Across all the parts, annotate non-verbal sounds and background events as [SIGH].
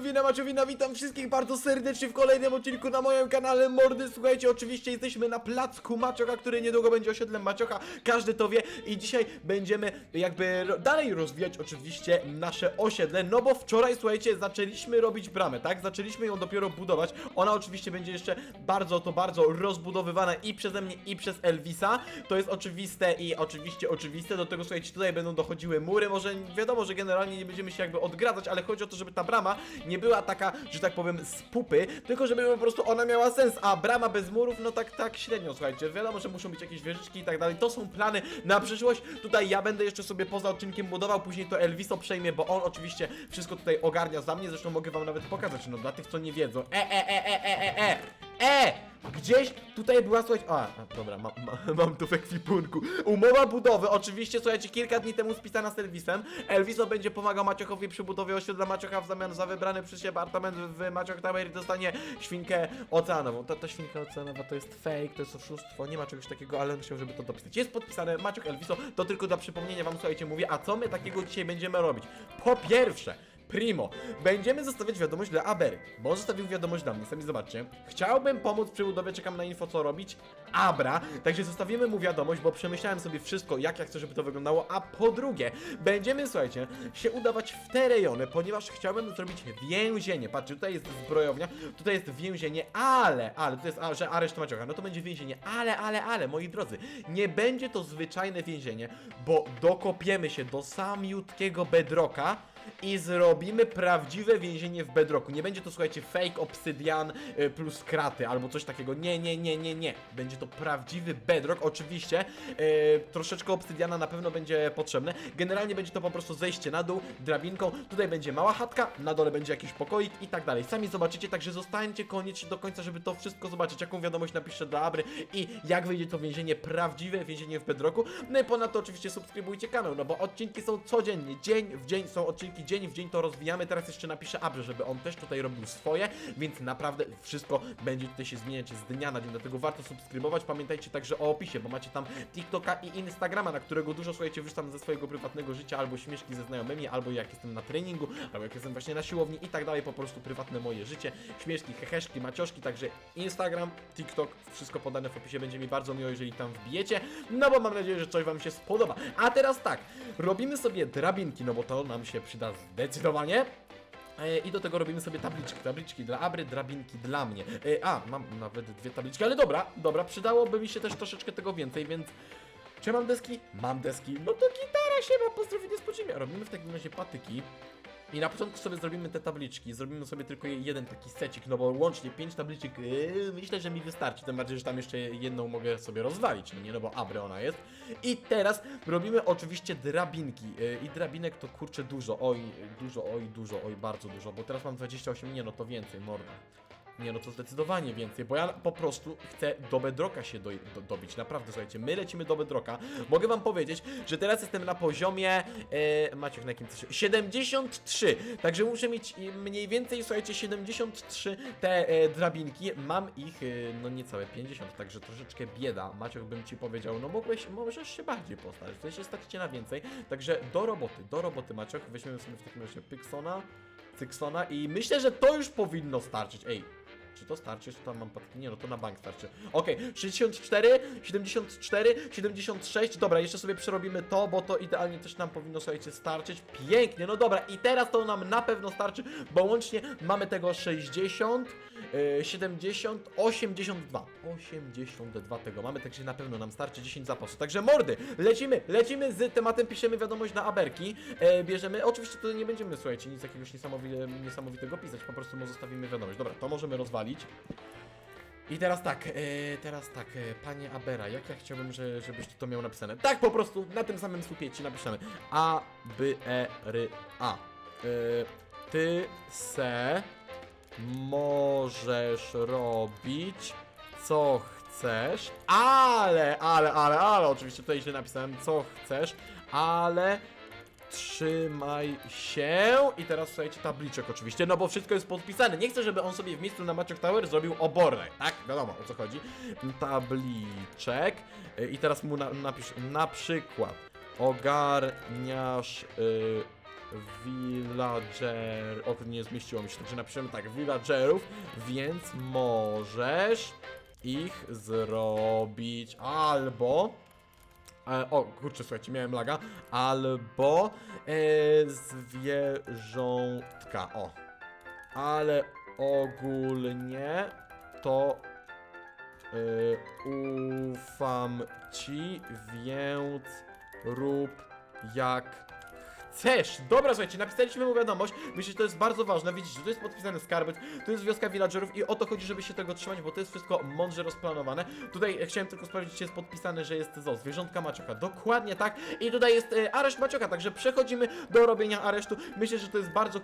Maciowina, Maciowina, witam wszystkich bardzo serdecznie w kolejnym odcinku na moim kanale Mordy. Słuchajcie, oczywiście jesteśmy na placku Maciocha, który niedługo będzie osiedlem Maciocha, każdy to wie i dzisiaj będziemy jakby dalej rozwijać oczywiście nasze osiedle, no bo wczoraj, słuchajcie, zaczęliśmy robić bramę, tak? Zaczęliśmy ją dopiero budować, ona oczywiście będzie jeszcze bardzo, to bardzo rozbudowywana i przeze mnie, i przez Elvisa, to jest oczywiste i oczywiście oczywiste, do tego, słuchajcie, tutaj będą dochodziły mury, może wiadomo, że generalnie nie będziemy się jakby odgradzać, ale chodzi o to, żeby ta brama nie była taka, że tak powiem, z pupy, tylko żeby po prostu ona miała sens, a brama bez murów, no tak, tak średnio, słuchajcie, wiadomo, że muszą być jakieś wieżyczki i tak dalej, to są plany na przyszłość, tutaj ja będę jeszcze sobie poza odcinkiem budował, później to Elviso przejmie, bo on oczywiście wszystko tutaj ogarnia za mnie, zresztą mogę wam nawet pokazać, no dla tych, co nie wiedzą, e, e, e, e, e, e, e, e! Gdzieś tutaj była, słuchajcie, a, dobra, ma, ma, [LAUGHS] mam tu w ekwipunku. Umowa budowy, oczywiście, słuchajcie, kilka dni temu spisana z Elvisem. Elviso będzie pomagał Maciochowi przy budowie osiedla Maciocha w zamian za wybrany przez siebie apartament w Macioch Tower dostanie świnkę oceanową. Ta, ta świnka oceanowa to jest fake, to jest oszustwo, nie ma czegoś takiego, ale musiał, żeby to dopisać. Jest podpisane Maciok Elviso, to tylko dla przypomnienia wam, słuchajcie, mówię, a co my takiego dzisiaj będziemy robić? Po pierwsze, Primo, będziemy zostawiać wiadomość dla Abery, bo zostawił wiadomość dla mnie, sami zobaczcie. Chciałbym pomóc przy budowie, czekam na info co robić. Abra, także zostawimy mu wiadomość, bo przemyślałem sobie wszystko, jak ja chcę, żeby to wyglądało. A po drugie, będziemy, słuchajcie, się udawać w te rejony, ponieważ chciałbym zrobić więzienie. Patrzcie, tutaj jest zbrojownia, tutaj jest więzienie, ale, ale, to jest, a, że areszt Maciocha, no to będzie więzienie, ale, ale, ale, moi drodzy, nie będzie to zwyczajne więzienie, bo dokopiemy się do samiutkiego bedrocka, i zrobimy prawdziwe więzienie w bedrocku. Nie będzie to, słuchajcie, fake obsydian y, plus kraty albo coś takiego. Nie, nie, nie, nie, nie. Będzie to prawdziwy bedrock. Oczywiście y, troszeczkę obsydiana na pewno będzie potrzebne. Generalnie będzie to po prostu zejście na dół drabinką. Tutaj będzie mała chatka, na dole będzie jakiś pokoik i tak dalej. Sami zobaczycie, także zostańcie koniecznie do końca, żeby to wszystko zobaczyć. Jaką wiadomość napiszę dla Abry i jak wyjdzie to więzienie, prawdziwe więzienie w bedrocku. No i ponadto oczywiście subskrybujcie kanał, no bo odcinki są codziennie, dzień w dzień są odcinki dzień w dzień to rozwijamy. Teraz jeszcze napiszę Abrze, żeby on też tutaj robił swoje, więc naprawdę wszystko będzie tutaj się zmieniać z dnia na dzień, dlatego warto subskrybować. Pamiętajcie także o opisie, bo macie tam TikToka i Instagrama, na którego dużo, słuchajcie, wrzucam ze swojego prywatnego życia, albo śmieszki ze znajomymi, albo jak jestem na treningu, albo jak jestem właśnie na siłowni i tak dalej, po prostu prywatne moje życie, śmieszki, heheszki, macioszki, także Instagram, TikTok, wszystko podane w opisie, będzie mi bardzo miło, jeżeli tam wbijecie, no bo mam nadzieję, że coś wam się spodoba. A teraz tak, robimy sobie drabinki, no bo to nam się przyda zdecydowanie. E, I do tego robimy sobie tabliczki. Tabliczki dla Abry, drabinki dla mnie. E, A, mam nawet dwie tabliczki, ale dobra, dobra, przydałoby mi się też troszeczkę tego więcej, więc. Czy mam deski? Mam deski. No to gitara się ma, pozdrowienie z podziemia. Robimy w takim razie patyki. I na początku sobie zrobimy te tabliczki, zrobimy sobie tylko jeden taki secik, no bo łącznie pięć tabliczek, yy, myślę, że mi wystarczy, tym bardziej, że tam jeszcze jedną mogę sobie rozwalić, no nie, no bo Abry ona jest. I teraz robimy oczywiście drabinki yy, i drabinek to kurczę dużo, oj, dużo, oj, dużo, oj, bardzo dużo, bo teraz mam 28, nie no to więcej, morda. Nie no to zdecydowanie więcej, bo ja po prostu chcę do bedroka się do, do, dobić, naprawdę słuchajcie, my lecimy do bedroka. Mogę wam powiedzieć, że teraz jestem na poziomie, e, Maciek na jakim coś, 73, także muszę mieć mniej więcej, słuchajcie, 73 te e, drabinki, mam ich, e, no niecałe 50, także troszeczkę bieda, Maciek bym ci powiedział, no mogłeś, możesz się bardziej postać, w sensie stać na więcej, także do roboty, do roboty Maciek, weźmiemy sobie w takim razie Pyksona, Cyksona i myślę, że to już powinno starczyć, ej, czy to starczy? Czy tam mam patki? Nie, no to na bank starczy. Okej, 64, 74, 76. Dobra, jeszcze sobie przerobimy to, bo to idealnie też nam powinno, słuchajcie, starczyć. Pięknie, no dobra, i teraz to nam na pewno starczy, bo łącznie mamy tego 60, yy, 70, 82. 82 tego mamy, także na pewno nam starczy 10 zapasów. Także mordy, lecimy, lecimy z tematem, piszemy wiadomość na aberki, e, bierzemy, oczywiście to nie będziemy, słuchajcie, nic jakiegoś niesamowite, niesamowitego pisać, po prostu mu zostawimy wiadomość. Dobra, to możemy rozwalić. I teraz tak, e, teraz tak, e, panie Abera, jak ja chciałbym, że, żebyś to miał napisane? Tak po prostu, na tym samym słupie ci napiszemy. A, B, E, R, A. E, ty se możesz robić co chcesz, ale, ale, ale, ale, oczywiście tutaj źle napisałem, co chcesz, ale trzymaj się. I teraz słuchajcie tabliczek oczywiście, no bo wszystko jest podpisane, nie chcę, żeby on sobie w miejscu na Maciok Tower zrobił oborę, tak? Wiadomo o co chodzi, tabliczek. I teraz mu na, napisz na przykład ogarniasz y, villager... O, nie zmieściło mi się, także napiszemy tak, villagerów, więc możesz ich zrobić albo... E, o, kurczę, słuchajcie, miałem laga. Albo e, zwierzątka. O. Ale ogólnie to e, ufam ci, więc rób jak chcesz. Dobra, słuchajcie, napisaliśmy mu wiadomość. Myślę, że to jest bardzo ważne. Widzicie, tu jest podpisany skarbiec, tu jest wioska villagerów i o to chodzi, żeby się tego trzymać, bo to jest wszystko mądrze rozplanowane. Tutaj chciałem tylko sprawdzić, czy jest podpisane, że jest zo, zwierzątka Macioka. Dokładnie tak. I tutaj jest e, areszt Macioka, także przechodzimy do robienia aresztu. Myślę, że to jest bardzo e,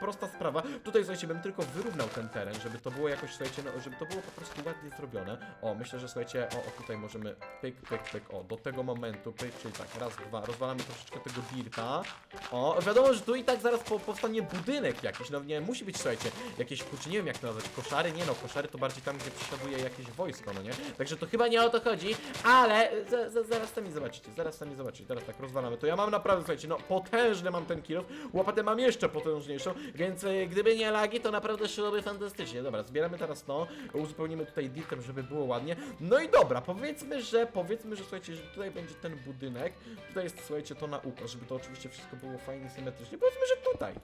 prosta sprawa. Tutaj, słuchajcie, bym tylko wyrównał ten teren, żeby to było jakoś, słuchajcie, no, żeby to było po prostu ładnie zrobione. O, myślę, że słuchajcie, o, o tutaj możemy pyk, pyk, pyk, o, do tego momentu, pyk, czyli tak, raz, dwa, rozwalamy troszeczkę tego dirta. O, wiadomo, że tu i tak zaraz po, powstanie budynek jakiś, no nie, musi być, słuchajcie, jakieś, kurczę, nie wiem jak to nazwać, koszary? Nie no, koszary to bardziej tam, gdzie przesiaduje jakieś wojsko, no nie? Także to chyba nie o to chodzi, ale za, za, zaraz sami zobaczycie, zaraz sami zobaczycie, teraz tak rozwalamy to. Ja mam naprawdę, słuchajcie, no potężny mam ten kill, łopatę mam jeszcze potężniejszą, więc e, gdyby nie lagi, to naprawdę szłoby fantastycznie. Dobra, zbieramy teraz to, uzupełnimy tutaj dirtem, żeby było ładnie. No i dobra, powiedzmy, że, powiedzmy, że słuchajcie, że tutaj będzie ten budynek, tutaj jest, słuchajcie, to na ukos, żeby to oczywiście wszystko było fajnie, symetrycznie. Powiedzmy, że tutaj.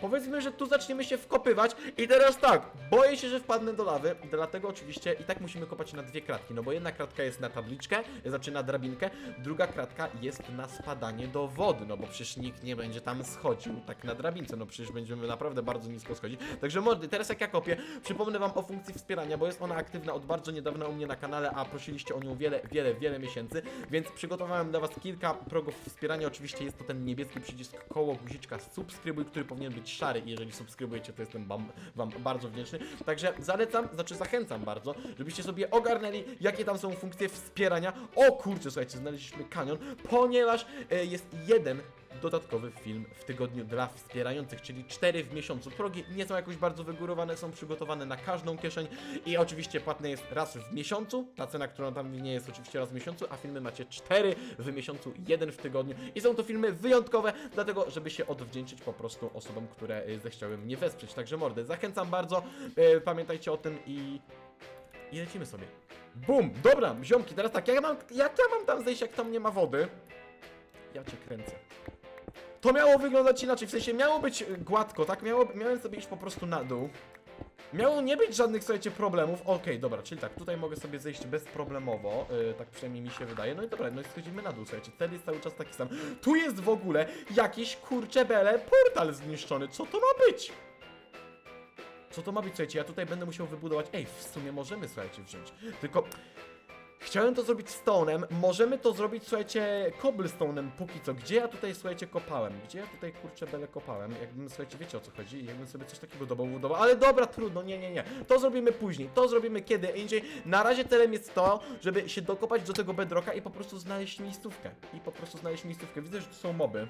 Powiedzmy, że tu zaczniemy się wkopywać i teraz tak, boję się, że wpadnę do lawy, dlatego oczywiście i tak musimy kopać na dwie kratki, no bo jedna kratka jest na tabliczkę, znaczy na drabinkę, druga kratka jest na spadanie do wody, no bo przecież nikt nie będzie tam schodził tak na drabince, no przecież będziemy naprawdę bardzo nisko schodzić. Także mordy, teraz jak ja kopię, przypomnę wam o funkcji wspierania, bo jest ona aktywna od bardzo niedawna u mnie na kanale, a prosiliście o nią wiele, wiele, wiele miesięcy, więc przygotowałem dla was kilka progów wspierania, oczywiście jest to ten niebieski przycisk koło guziczka subskrybuj, który powinien być szary i jeżeli subskrybujecie, to jestem wam, wam bardzo wdzięczny. Także zalecam, znaczy zachęcam bardzo, żebyście sobie ogarnęli, jakie tam są funkcje wspierania. O kurczę, słuchajcie, znaleźliśmy kanion, ponieważ e, jest jeden dodatkowy film w tygodniu dla wspierających, czyli 4 w miesiącu. Progi nie są jakoś bardzo wygórowane, są przygotowane na każdą kieszeń i oczywiście płatne jest raz w miesiącu. Ta cena, którą tam nie jest oczywiście raz w miesiącu, a filmy macie 4 w miesiącu, jeden w tygodniu. I są to filmy wyjątkowe, dlatego żeby się odwdzięczyć po prostu osobom, które y, zechciały mnie wesprzeć. Także mordy, zachęcam bardzo, y, pamiętajcie o tym i i lecimy sobie. Bum! Dobra, ziomki, teraz tak, jak ja mam, jak ja mam tam zejść, jak tam nie ma wody? Ja cię kręcę. To miało wyglądać inaczej, w sensie miało być gładko, tak? Miało, miałem sobie iść po prostu na dół. Miało nie być żadnych, słuchajcie, problemów. Okej, dobra, czyli tak, tutaj mogę sobie zejść bezproblemowo, yy, tak przynajmniej mi się wydaje. No i dobra, no i schodzimy na dół, słuchajcie, ten jest cały czas taki sam. Tu jest w ogóle jakiś, kurcze bele, portal zniszczony. Co to ma być? Co to ma być, słuchajcie, ja tutaj będę musiał wybudować... Ej, w sumie możemy, słuchajcie, wziąć. Tylko... Chciałem to zrobić stone'em, możemy to zrobić, słuchajcie, cobblestone'em póki co. Gdzie ja tutaj, słuchajcie, kopałem? Gdzie ja tutaj, kurczę, bele kopałem? Jakbym, słuchajcie, wiecie o co chodzi? Jakbym sobie coś takiego dobudował, ale dobra, trudno, nie, nie, nie. To zrobimy później, to zrobimy kiedy indziej. Na razie celem jest to, żeby się dokopać do tego bedrocka i po prostu znaleźć miejscówkę. I po prostu znaleźć miejscówkę. Widzę, że tu są moby.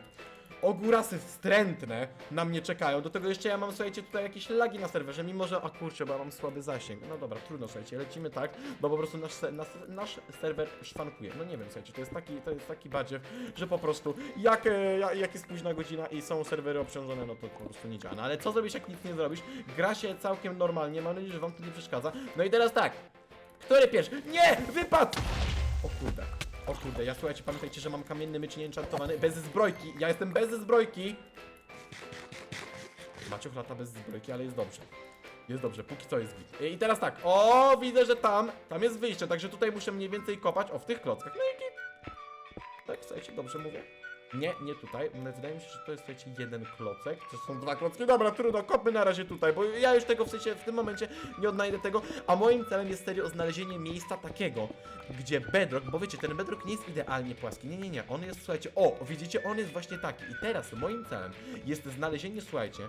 Ogórasy wstrętne na mnie czekają. Do tego jeszcze ja mam, słuchajcie, tutaj jakieś lagi na serwerze, mimo że, a kurczę, bo ja mam słaby zasięg. No dobra, trudno, słuchajcie, lecimy tak, bo po prostu nasz, nas, nasz serwer szwankuje. No nie wiem, słuchajcie, to jest taki, to jest taki badziew, że po prostu jak, e, ja- jak jest późna godzina i są serwery obciążone, no to po prostu nie działa. No ale co zrobisz, jak nic nie zrobisz? Gra się całkiem normalnie, mam nadzieję, że wam to nie przeszkadza. No i teraz tak, który pierwszy? Nie! Wypadł! O kurde. O kurde, ja słuchajcie, pamiętajcie, że mam kamienny miecz nieenchantowany, bez zbrojki. Ja jestem bez zbrojki. Maciuch lata bez zbrojki, ale jest dobrze. Jest dobrze, póki co jest git. I teraz tak, o, widzę, że tam, tam jest wyjście, także tutaj muszę mniej więcej kopać, o, w tych klockach. No i git. Tak, słuchajcie, dobrze mówię? Nie, nie tutaj. Wydaje mi się, że to jest, słuchajcie, jeden klocek. To są dwa klocki. Dobra, trudno, kopmy na razie tutaj, bo ja już tego w sensie w tym momencie nie odnajdę tego. A moim celem jest serio znalezienie miejsca takiego, gdzie bedrock, bo wiecie, ten bedrock nie jest idealnie płaski. Nie, nie, nie. On jest, słuchajcie, o, widzicie, on jest właśnie taki. I teraz moim celem jest znalezienie, słuchajcie,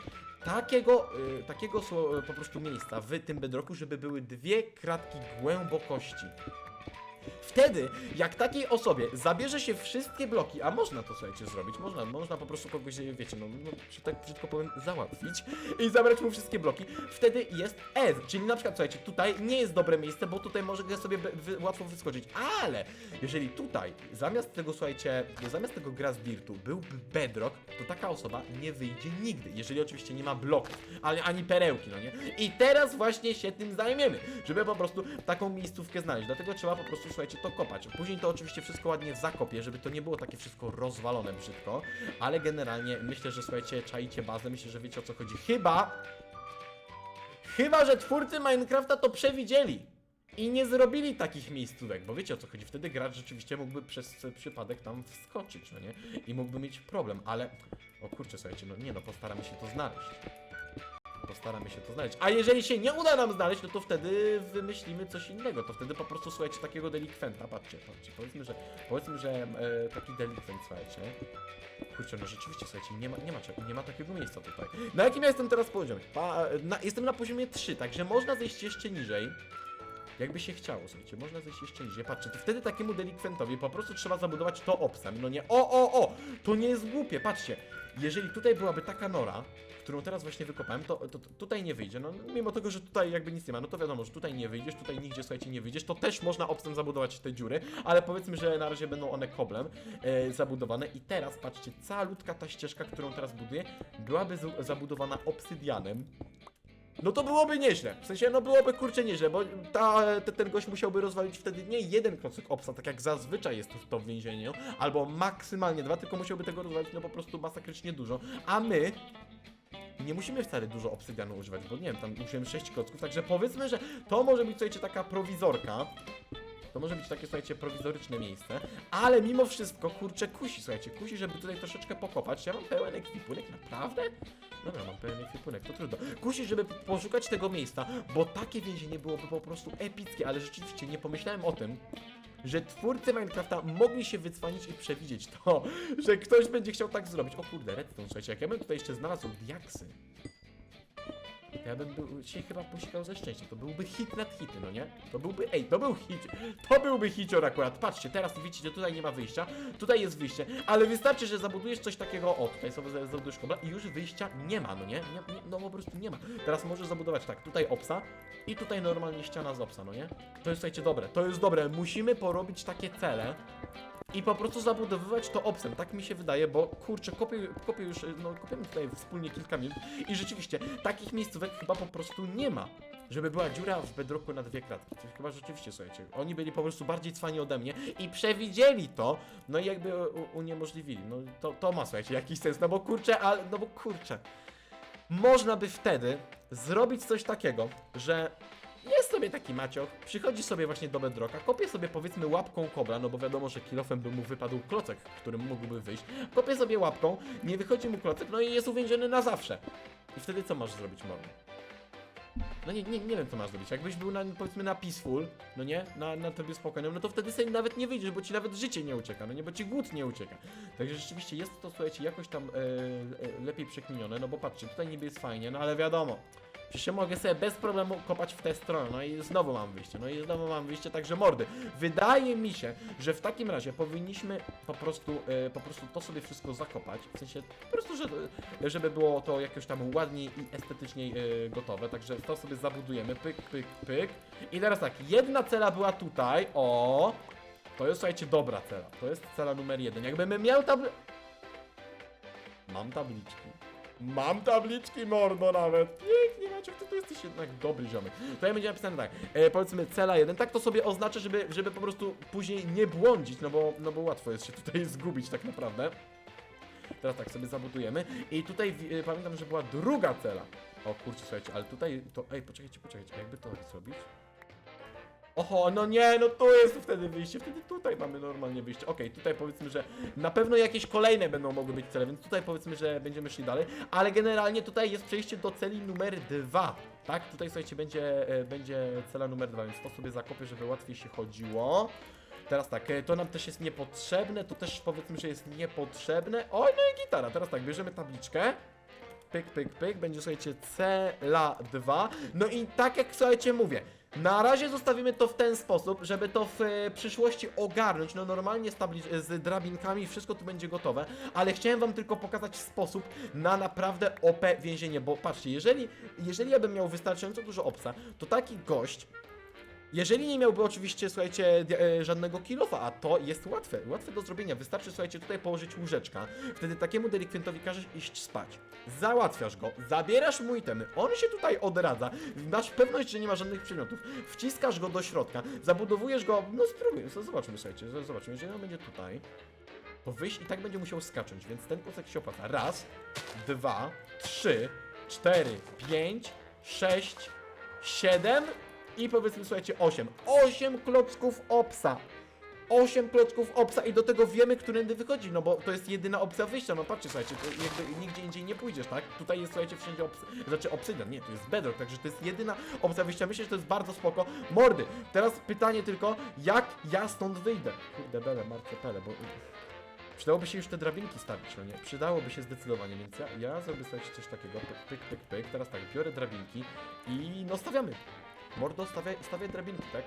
takiego, y, takiego po prostu miejsca w tym bedrocku, żeby były dwie kratki głębokości. Wtedy, jak takiej osobie zabierze się wszystkie bloki, a można to słuchajcie zrobić, można, można po prostu kogoś, wiecie, no, no tak brzydko powiem, załatwić i zabrać mu wszystkie bloki, wtedy jest S, czyli na przykład, słuchajcie, tutaj nie jest dobre miejsce, bo tutaj może sobie wy, łatwo wyskoczyć, ale jeżeli tutaj, zamiast tego, słuchajcie, zamiast tego gra z Dirtu byłby Bedrock, to taka osoba nie wyjdzie nigdy, jeżeli oczywiście nie ma bloków, ale ani perełki, no nie? I teraz właśnie się tym zajmiemy, żeby po prostu taką miejscówkę znaleźć, dlatego trzeba po prostu, słuchajcie, to kopać. Później to oczywiście wszystko ładnie zakopię, żeby to nie było takie wszystko rozwalone brzydko, ale generalnie myślę, że słuchajcie, czaicie bazę, myślę, że wiecie o co chodzi. Chyba, chyba, że twórcy Minecrafta to przewidzieli. I nie zrobili takich miejscówek, bo wiecie o co chodzi. Wtedy gracz rzeczywiście mógłby przez przypadek tam wskoczyć, no nie? I mógłby mieć problem, ale. O kurczę, słuchajcie, no nie no, postaramy się to znaleźć. Postaramy się to znaleźć. A jeżeli się nie uda nam znaleźć, no to wtedy wymyślimy coś innego. To wtedy po prostu słuchajcie takiego delikwenta. Patrzcie, patrzcie. Powiedzmy, że powiedzmy, że e, taki delikwent, słuchajcie. Kurczę, no rzeczywiście, słuchajcie, nie ma, nie, nie ma takiego miejsca tutaj. Na jakim ja jestem teraz poziomie? Pa, na, jestem na poziomie 3, także można zejść jeszcze niżej. Jakby się chciało, słuchajcie, można zejść jeszcze niżej. Patrzcie, to wtedy takiemu delikwentowi po prostu trzeba zabudować to obsem. No nie, o, o, o! To nie jest głupie, patrzcie. Jeżeli tutaj byłaby taka nora, którą teraz właśnie wykopałem, to, to, to tutaj nie wyjdzie. No mimo tego, że tutaj jakby nic nie ma, no to wiadomo, że tutaj nie wyjdziesz, tutaj nigdzie, słuchajcie, nie wyjdziesz, to też można obsem zabudować te dziury, ale powiedzmy, że na razie będą one koblem e, zabudowane i teraz, patrzcie, cała ludzka ta ścieżka, którą teraz buduję, byłaby zabudowana obsydianem, no to byłoby nieźle. W sensie, no byłoby kurczę nieźle, bo ta, te, ten gość musiałby rozwalić wtedy nie jeden klocek obsa, tak jak zazwyczaj jest to, to w więzieniu, albo maksymalnie dwa, tylko musiałby tego rozwalić no po prostu masakrycznie dużo. A my nie musimy wcale dużo obsydianu używać, bo nie wiem, tam użyłem 6 klocków, także powiedzmy, że to może być, słuchajcie, taka prowizorka. To może być takie, słuchajcie, prowizoryczne miejsce, ale mimo wszystko, kurczę, kusi, słuchajcie, kusi, żeby tutaj troszeczkę pokopać. Ja mam pełen ekwipunek, naprawdę? Dobra, mam pełen ekwipunek, to trudno. Kusi, żeby poszukać tego miejsca, bo takie więzienie byłoby po prostu epickie, ale rzeczywiście nie pomyślałem o tym, że twórcy Minecrafta mogli się wycwanić i przewidzieć to, [LAUGHS] że ktoś będzie chciał tak zrobić. O kurde, redstone, słuchajcie, jak ja bym tutaj jeszcze znalazł diaksy, ja bym był, się chyba posikał ze szczęścia. To byłby hit nad hity, no nie? To byłby, ej, to był hit. To byłby hicior akurat. Patrzcie, teraz widzicie, tutaj nie ma wyjścia, tutaj jest wyjście, ale wystarczy, że zabudujesz coś takiego, o, tutaj sobie zabudujesz kobla i już wyjścia nie ma, no nie? nie, nie no po prostu nie ma. Teraz możesz zabudować tak, tutaj opsa i tutaj normalnie ściana z opsa, no nie? To jest, słuchajcie, dobre, to jest dobre. Musimy porobić takie cele, i po prostu zabudowywać to obsem, tak mi się wydaje, bo kurczę, kopię, kopię już, no kopiemy tutaj wspólnie kilka minut i rzeczywiście takich miejscówek chyba po prostu nie ma. Żeby była dziura w bedrocku na dwie kratki. To chyba rzeczywiście, słuchajcie, oni byli po prostu bardziej cwani ode mnie i przewidzieli to, no i jakby uniemożliwili. No to, to ma, słuchajcie, jakiś sens, no bo kurczę, ale, no bo kurczę. Można by wtedy zrobić coś takiego, że sobie taki Maciok, przychodzi sobie właśnie do bedroka, kopie sobie powiedzmy łapką kobla, no bo wiadomo, że kilofem by mu wypadł klocek, którym mógłby wyjść. Kopie sobie łapką, nie wychodzi mu klocek, no i jest uwięziony na zawsze. I wtedy co masz zrobić, Morgan? No nie, nie, nie wiem co masz zrobić. Jakbyś był na, powiedzmy na peaceful, no nie, na, na trybie spokojnym, no to wtedy sobie nawet nie wyjdziesz, bo ci nawet życie nie ucieka, no nie, bo ci głód nie ucieka. Także rzeczywiście jest to, słuchajcie, jakoś tam e, e, lepiej przekminione, no bo patrzcie, tutaj niby jest fajnie, no ale wiadomo, Przecież mogę sobie bez problemu kopać w tę stronę, no i znowu mam wyjście, no i znowu mam wyjście, także mordy. Wydaje mi się, że w takim razie powinniśmy po prostu, e, po prostu to sobie wszystko zakopać, w sensie po prostu, że, żeby było to jakoś tam ładniej i estetycznie e, gotowe, także to sobie zabudujemy, pyk, pyk, pyk. I teraz tak, jedna cela była tutaj, o, to jest, słuchajcie, dobra cela, to jest cela numer jeden. Jakbym miał tabl... Mam tabliczki. Mam tabliczki, mordo nawet. Pięknie, Maciek, ty tu jesteś jednak dobry ziomek. Tutaj będzie napisane tak, e, powiedzmy cela 1, tak to sobie oznacza, żeby, żeby po prostu później nie błądzić, no bo, no bo łatwo jest się tutaj [LAUGHS] zgubić tak naprawdę. Teraz tak sobie zabudujemy i tutaj e, pamiętam, że była druga cela. O kurczę, słuchajcie, ale tutaj to, ej, poczekajcie, poczekajcie, jakby to zrobić? Oho, no nie, no tu jest wtedy wyjście, wtedy tutaj mamy normalnie wyjście. Okej, tutaj powiedzmy, że na pewno jakieś kolejne będą mogły być cele, więc tutaj powiedzmy, że będziemy szli dalej, ale generalnie tutaj jest przejście do celi numer dwa. Tak, tutaj słuchajcie, będzie, e, będzie cela numer dwa, więc to sobie zakopię, żeby łatwiej się chodziło. Teraz tak, e, to nam też jest niepotrzebne, to też powiedzmy, że jest niepotrzebne. Oj, no i gitara, teraz tak, bierzemy tabliczkę. Pyk, pyk, pyk, będzie słuchajcie cela 2. No i tak jak słuchajcie mówię, Na razie zostawimy to w ten sposób, żeby to w e, przyszłości ogarnąć, no normalnie z, z drabinkami, wszystko tu będzie gotowe, ale chciałem wam tylko pokazać sposób na naprawdę OP więzienie, bo patrzcie, jeżeli, jeżeli ja bym miał wystarczająco dużo obsa, to taki gość, jeżeli nie miałby oczywiście, słuchajcie, e, żadnego kilofa, a to jest łatwe, łatwe do zrobienia. Wystarczy, słuchajcie, tutaj położyć łóżeczka. Wtedy takiemu delikwentowi każesz iść spać. Załatwiasz go, zabierasz mu itemy, on się tutaj odradza, masz pewność, że nie ma żadnych przedmiotów, wciskasz go do środka, zabudowujesz go, no spróbuj, zobaczmy, słuchajcie, zobaczmy, jeżeli on będzie tutaj, to wyjść i tak będzie musiał skacząć, więc ten kusek się opłaca. Raz, dwa, trzy, cztery, pięć, sześć, siedem i powiedzmy, słuchajcie, osiem. Osiem klocków opsa. 8 klocków opsa i do tego wiemy, którędy wychodzi, no bo to jest jedyna opcja wyjścia, no patrzcie, słuchajcie, jakby nigdzie indziej nie pójdziesz, tak? Tutaj jest, słuchajcie, wszędzie obs... znaczy obsydian, nie, to jest bedrock, także to jest jedyna opcja wyjścia, myślę, że to jest bardzo spoko. Mordy, teraz pytanie tylko, jak ja stąd wyjdę? Kurde, bele, martwe pele, bo... Przydałoby się już te drabinki stawić, no nie? Przydałoby się zdecydowanie, więc ja, ja zrobię sobie coś takiego, pyk, pyk, pyk, pyk, teraz tak, biorę drabinki i no stawiamy. Mordo, stawiaj, stawiaj drabinki, tak?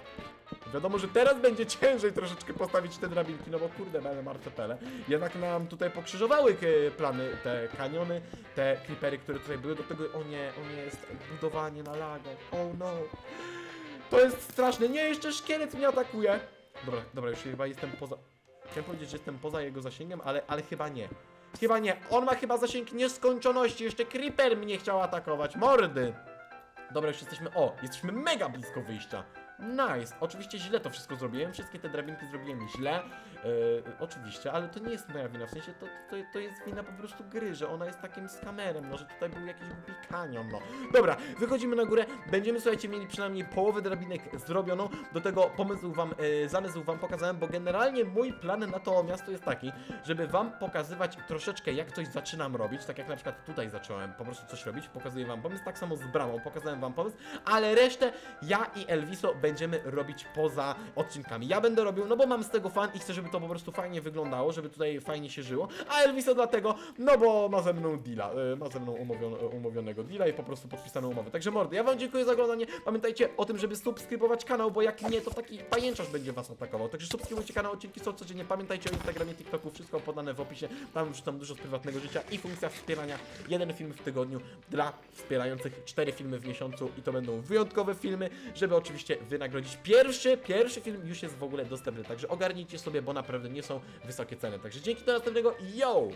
Wiadomo, że teraz będzie ciężej troszeczkę postawić te drabinki, no bo kurde, mamy marcepele. Jednak nam tutaj pokrzyżowały e, plany, te kaniony, te creepery, które tutaj były, do tego, o nie, o nie, jest budowanie na lagach, oh no. To jest straszne, nie, jeszcze szkielet mnie atakuje. Dobra, dobra, już chyba jestem poza... Chciałem powiedzieć, że jestem poza jego zasięgiem, ale, ale chyba nie. Chyba nie, on ma chyba zasięg nieskończoności, jeszcze creeper mnie chciał atakować, mordy. Dobra, już jesteśmy. O, jesteśmy mega blisko wyjścia. Nice. Oczywiście źle to wszystko zrobiłem. Wszystkie te drabinki zrobiłem źle. Yy, oczywiście, ale to nie jest moja wina. W sensie to, to, to jest wina po prostu gry, że ona jest takim skamerem, no, że tutaj był jakiś głupi kanion, no. Dobra, wychodzimy na górę. Będziemy, słuchajcie, mieli przynajmniej połowę drabinek zrobioną. Do tego pomysł wam, yy, zamysł wam pokazałem, bo generalnie mój plan na to miasto jest taki, żeby wam pokazywać troszeczkę, jak coś zaczynam robić. Tak jak na przykład tutaj zacząłem po prostu coś robić. Pokazuję wam pomysł, tak samo z bramą. Pokazałem wam pomysł, ale resztę ja i Elviso będziemy robić poza odcinkami. Ja będę robił, no bo mam z tego fan i chcę, żeby to po prostu fajnie wyglądało, żeby tutaj fajnie się żyło, a Elviso dlatego, no bo ma ze mną deala, y, ma ze mną umówion, umówionego deala i po prostu podpisaną umowę. Także mordy, ja wam dziękuję za oglądanie. Pamiętajcie o tym, żeby subskrybować kanał, bo jak nie, to taki pajęczarz będzie was atakował. Także subskrybujcie kanał, odcinki są codziennie. Pamiętajcie o Instagramie, TikToku, wszystko podane w opisie. Tam wrzucam dużo z prywatnego życia i funkcja wspierania. Jeden film w tygodniu dla wspierających, cztery filmy w miesiącu i to będą wyjątkowe filmy, żeby oczywiście wynagrodzić. Pierwszy, pierwszy film już jest w ogóle dostępny, także ogarnijcie sobie, bo naprawdę nie są wysokie ceny. Także dzięki do następnego, yo!